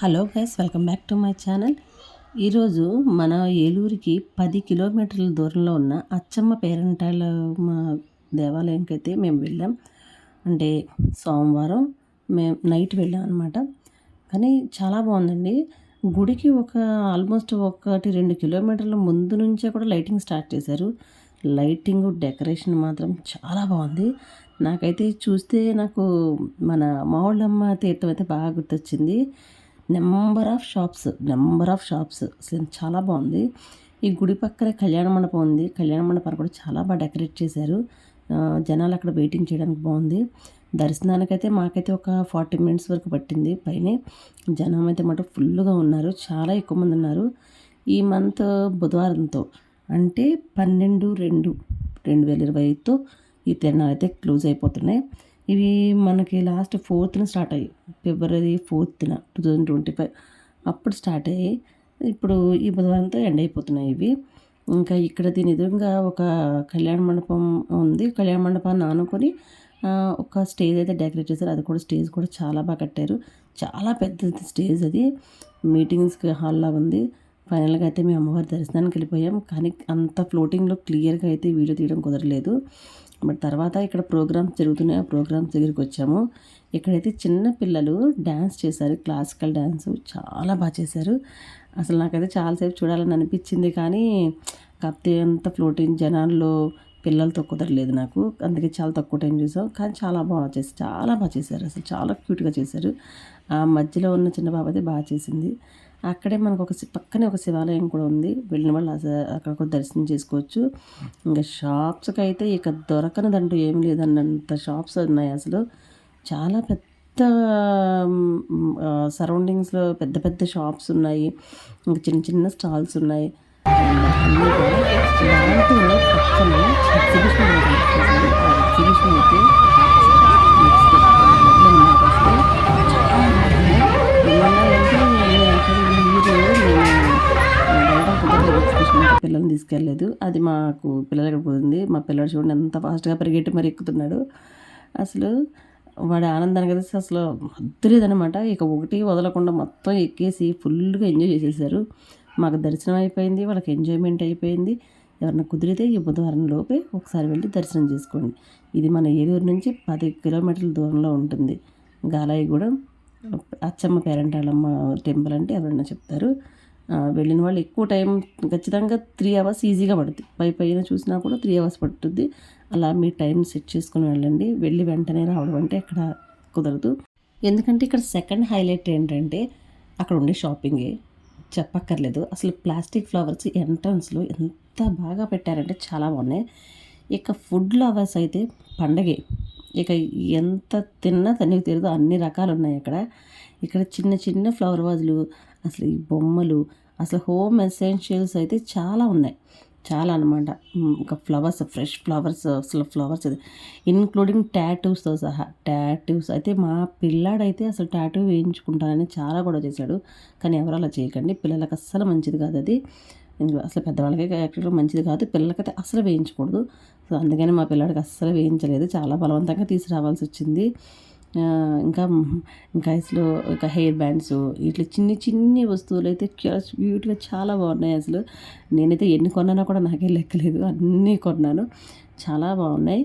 Hello guys welcome back to my channel. ఈరోజు మన ఏలూరుకి పది కిలోమీటర్ల దూరంలో ఉన్న అచ్చమ్మ పేరంటాల మా దేవాలయంకి అయితే మేము వెళ్ళాం. అంటే సోమవారం మేము నైట్ వెళ్ళాం అనమాట కానీ చాలా బాగుందండి. గుడికి ఒక ఆల్మోస్ట్ ఒకటి రెండు కిలోమీటర్ల ముందు నుంచే కూడా లైటింగ్ స్టార్ట్ చేశారు. లైటింగ్ డెకరేషన్ మాత్రం చాలా బాగుంది. నాకైతే చూస్తే నాకు మన మావుళ్ళమ్మ తీర్థం అయితే బాగా గుర్తొచ్చింది. Number of shops number of shops. అసలు చాలా బాగుంది. ఈ గుడి పక్కనే కళ్యాణ మండపం ఉంది. కళ్యాణ మండపాన్ని కూడా చాలా బాగా డెకరేట్ చేశారు. జనాలు అక్కడ వెయిటింగ్ చేయడానికి బాగుంది. దర్శనానికైతే మాకైతే ఒక ఫార్టీ మినిట్స్ వరకు పట్టింది. పైన జనం అయితే మాట ఫుల్గా ఉన్నారు. చాలా ఎక్కువ మంది ఉన్నారు. ఈ మంత్ బుధవారంతో అంటే పన్నెండు రెండు రెండు వేల ఇరవై ఐదుతో ఈ తిరణాలు అయితే క్లోజ్ అయిపోతున్నాయి. ఇవి మనకి లాస్ట్ ఫోర్త్న స్టార్ట్ అయ్యాయి ఫిబ్రవరి ఫోర్త్న టూ థౌజండ్ ట్వంటీ ఫైవ్ అప్పుడు స్టార్ట్ అయ్యాయి ఇప్పుడు ఈ బుధవారంతో ఎండ్ అయిపోతున్నాయి ఇవి. ఇంకా ఇక్కడ దీని ఎదురుగా ఒక కళ్యాణ మండపం ఉంది. కళ్యాణ మండపాన్ని ఆనుకొని ఒక స్టేజ్ అయితే డెకరేట్ చేశారు. అది కూడా స్టేజ్ కూడా చాలా బాగా కట్టారు. చాలా పెద్ద స్టేజ్ అది. మీటింగ్స్కి హాల్లా ఉంది. ఫైనల్గా అయితే మేము అమ్మవారి దర్శనానికి వెళ్ళిపోయాం. కానీ అంత ఫ్లోటింగ్లో క్లియర్గా అయితే వీడియో తీయడం కుదరలేదు. బట్ తర్వాత ఇక్కడ ప్రోగ్రామ్స్ జరుగుతున్నాయి ఆ ప్రోగ్రామ్స్ దగ్గరికి వచ్చాము. ఇక్కడైతే చిన్న పిల్లలు డ్యాన్స్ చేశారు. క్లాసికల్ డ్యాన్స్ చాలా బాగా చేశారు. అసలు నాకైతే చాలాసేపు చూడాలని అనిపించింది కానీ కాకపోతే అంత ఫ్లోటింగ్ జనాల్లో పిల్లలతో కుదరలేదు నాకు. అందుకే చాలా తక్కువ టైం చూసాం. కానీ చాలా బాగా చేసి చాలా బాగా చేశారు. అసలు చాలా క్యూట్గా చేశారు. ఆ మధ్యలో ఉన్న చిన్న బాబు అయితే బాగా చేసింది. అక్కడే మనకు ఒక పక్కనే ఒక శివాలయం కూడా ఉంది. వెళ్ళిన వాళ్ళు అక్కడ కూడా దర్శనం చేసుకోవచ్చు. ఇంకా షాప్స్కి అయితే ఇక దొరకనదంటూ ఏం లేదన్నంత షాప్స్ ఉన్నాయి అసలు. చాలా పెద్ద సరౌండింగ్స్లో పెద్ద పెద్ద షాప్స్ ఉన్నాయి. ఇంకా చిన్న చిన్న స్టాల్స్ ఉన్నాయి. ఎగ్జిబిషన్ ఎగ్జిబిషన్ అయితే పిల్లల్ని తీసుకెళ్ళలేదు. అది మాకు పిల్లలు పోతుంది? మా పిల్లడు చూడండి ఎంత ఫాస్ట్గా పరిగెట్టి మరి ఎక్కుతున్నాడు. అసలు వాడి ఆనందానికి కలిసి అసలు లేదనమాట ఇక ఒకటి వదలకుండా మొత్తం ఎక్కేసి ఫుల్గా ఎంజాయ్ చేసేసారు. మాకు దర్శనం అయిపోయింది వాళ్ళకి ఎంజాయ్మెంట్ అయిపోయింది. ఎవరన్నా కుదిరితే ఈ బుధవారం లోపే ఒకసారి వెళ్ళి దర్శనం చేసుకోండి. ఇది మన ఏలూరు నుంచి పది కిలోమీటర్ల దూరంలో ఉంటుంది. గాలాయిగూడెం అచ్చమ్మ పేరంటాళమ్మ టెంపుల్ అంటే ఎవరన్నా చెప్తారు. వెళ్ళిన వాళ్ళు ఎక్కువ టైం ఖచ్చితంగా త్రీ అవర్స్ ఈజీగా పడుతుంది పై పైన చూసినా కూడా త్రీ అవర్స్ పడుతుంది అలా మీ టైం సెట్ చేసుకుని వెళ్ళండి. వెళ్ళి వెంటనే రావడం అంటే ఇక్కడ కుదరదు. ఎందుకంటే ఇక్కడ సెకండ్ హైలైట్ ఏంటంటే అక్కడ ఉండే షాపింగే చెప్పక్కర్లేదు. అసలు ప్లాస్టిక్ ఫ్లవర్స్ ఎంట్రన్స్లో ఎంత బాగా పెట్టారంటే చాలా బాగున్నాయి. ఇక ఫుడ్ లవర్స్ అయితే పండగే. ఇక ఎంత తిన్నా తనకి తెలియదు అన్ని రకాలు ఉన్నాయి అక్కడ. ఇక్కడ చిన్న చిన్న ఫ్లవర్ వాజులు అసలు ఈ బొమ్మలు అసలు హోమ్ ఎసెన్షియల్స్ అయితే చాలా ఉన్నాయి. చాలా అనమాట ఇంకా ఫ్లవర్స్ ఫ్రెష్ ఫ్లవర్స్ అసలు ఫ్లవర్స్ ఇన్క్లూడింగ్ ట్యాటూస్తో సహా. ట్యాటూస్ అయితే మా పిల్లాడైతే అసలు ట్యాటూ వేయించుకుంటానని చాలా కూడా చేశాడు. కానీ ఎవరు అలా చేయకండి. పిల్లలకు అస్సలు మంచిది కాదు అది. అసలు పెద్దవాళ్ళకి యాక్చువల్గా మంచిది కాదు. పిల్లలకైతే అసలు వేయించకూడదు. సో అందుకని మా పిల్లాడికి అస్సలు వేయించలేదు. చాలా బలవంతంగా తీసుకురావాల్సి వచ్చింది. ఇంకా ఇంకా అసలు ఇంకా హెయిర్ బ్యాండ్స్ ఇట్లా చిన్ని చిన్ని వస్తువులు అయితే బ్యూటీగా చాలా బాగున్నాయి అసలు. నేనైతే ఎన్ని కొన్నానో కూడా నాకే లెక్కలేదు. అన్నీ కొన్నాను. చాలా బాగున్నాయి.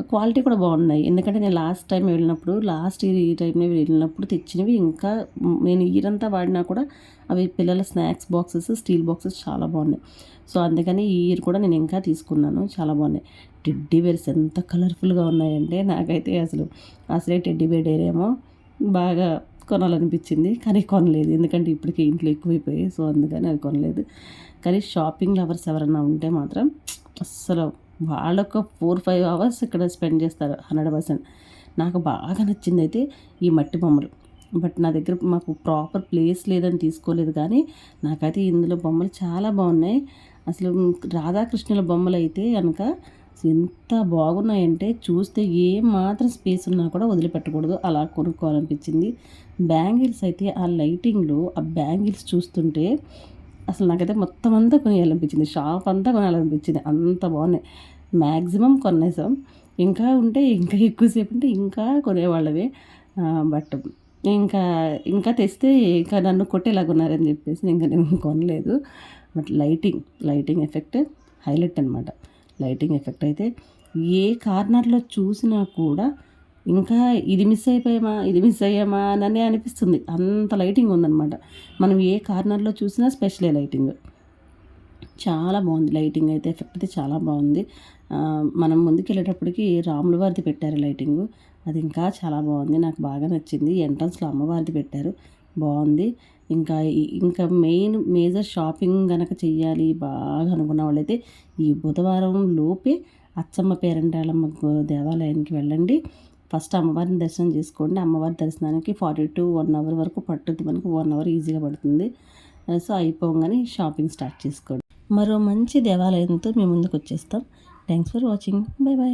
క్వాలిటీ కూడా బాగున్నాయి. ఎందుకంటే నేను లాస్ట్ టైం వెళ్ళినప్పుడు లాస్ట్ ఇయర్ ఈ టైం వెళ్ళినప్పుడు తెచ్చినవి ఇంకా నేను ఇయరంతా వాడినా కూడా అవి పిల్లల స్నాక్స్ బాక్సెస్ స్టీల్ బాక్సెస్ చాలా బాగున్నాయి. సో అందుకని ఈ ఇయర్ కూడా నేను ఇంకా తీసుకున్నాను. చాలా బాగున్నాయి. టెడ్డీ బేర్స్ ఎంత కలర్ఫుల్గా ఉన్నాయంటే నాకైతే అసలు అసలే టెడ్డీ బేర్ డేరేమో బాగా కొనాలనిపించింది. కానీ కొనలేదు. ఎందుకంటే ఇప్పటికే ఇంట్లో ఎక్కువైపోయాయి. సో అందుకని అది కొనలేదు. కానీ షాపింగ్ లవర్స్ ఎవరైనా ఉంటే మాత్రం అస్సలు వాళ్ళొక ఫోర్ ఫైవ్ అవర్స్ ఇక్కడ స్పెండ్ చేస్తారు హండ్రెడ్ పర్సెంట్. నాకు బాగా నచ్చింది అయితే ఈ మట్టి బొమ్మలు. బట్ నా దగ్గర మాకు ప్రాపర్ ప్లేస్ లేదని తీసుకోలేదు కానీ నాకైతే ఇందులో బొమ్మలు చాలా బాగున్నాయి. అసలు రాధాకృష్ణుల బొమ్మలు అయితే కనుక ఎంత బాగున్నాయంటే చూస్తే ఏ మాత్రం స్పేస్ ఉన్నా కూడా వదిలిపెట్టకూడదు. అలా కొనుక్కోవాలనిపించింది. బ్యాంగిల్స్ అయితే ఆ లైటింగ్లో ఆ బ్యాంగిల్స్ చూస్తుంటే అసలు నాకైతే మొత్తం అంతా కొనేయాలనిపించింది. షాప్ అంతా కొనాలనిపించింది. అంత బాగున్నాయి. మ్యాక్సిమం కొనేసాం. ఇంకా ఉంటే ఇంకా ఎక్కువసేపు ఉంటే ఇంకా కొనేవాళ్ళవే బట్ ఇంకా ఇంకా తెస్తే ఇంకా నన్ను కొట్టేలాగా ఉన్నారని చెప్పేసి ఇంకా నేను కొనలేదు. But lighting lighting effect highlight అనమాట లైటింగ్ ఎఫెక్ట్ అయితే ఏ కార్నర్లో చూసినా కూడా ఇంకా ఇది మిస్ అయిపోయామా ఇది మిస్ అయ్యామా అని అనిపిస్తుంది. అంత లైటింగ్ ఉందన్నమాట. మనం ఏ కార్నర్లో చూసినా స్పెషలే లైటింగ్ చాలా బాగుంది లైటింగ్ అయితే ఎఫెక్ట్ అయితే చాలా బాగుంది. మనం ముందుకు వెళ్ళేటప్పటికి రాముల వారిది పెట్టారు లైటింగ్ అది ఇంకా చాలా బాగుంది నాకు బాగా నచ్చింది. ఎంట్రన్స్లో అమ్మవారిది పెట్టారు. బాగుంది. ఇంకా ఇంకా మెయిన్ మేజర్ షాపింగ్ కనుక చెయ్యాలి బాగా అనుకున్న వాళ్ళైతే ఈ బుధవారం లోపే అచ్చమ్మ పేరంటాళమ్మ దేవాలయానికి వెళ్ళండి. ఫస్ట్ అమ్మవారిని దర్శనం చేసుకోండి. అమ్మవారి దర్శనానికి ఫార్టీ టు వన్ అవర్ వరకు పట్టుద్ది. మనకు వన్ అవర్ ఈజీగా పడుతుంది. సో అయిపోగానే షాపింగ్ స్టార్ట్ చేసుకోండి. మరో మంచి దేవాలయంతో మేము ముందుకు వచ్చేస్తాం. Thanks for watching bye bye